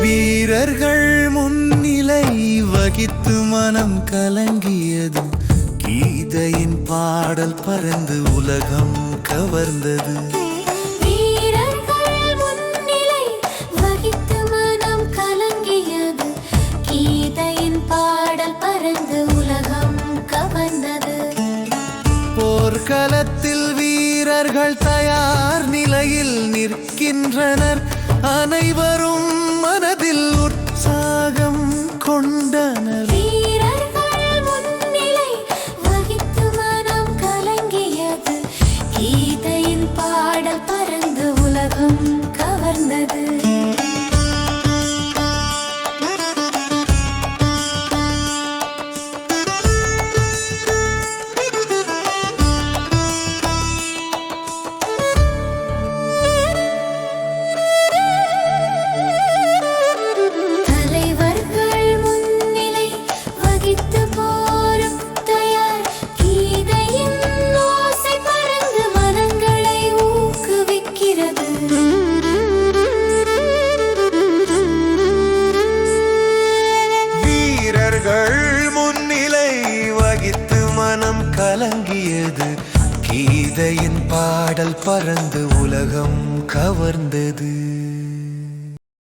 வீரர்கள் முன்னிலை வகித்து மனம் கலங்கியது. கீதையின் பாடல் பறந்து உலகம் கவர்ந்தது. போர்க்களத்தில் வீரர்கள் தயார் நிலையில் நிற்கின்றனர். அனைவரும் மனதில் உற்சாகம் கொண்ட வீரர்கள் முன்னிலை வகித்து மனம் கலங்கியது. கீதையின் பாடல் பறந்து உலகம் கவர்ந்தது.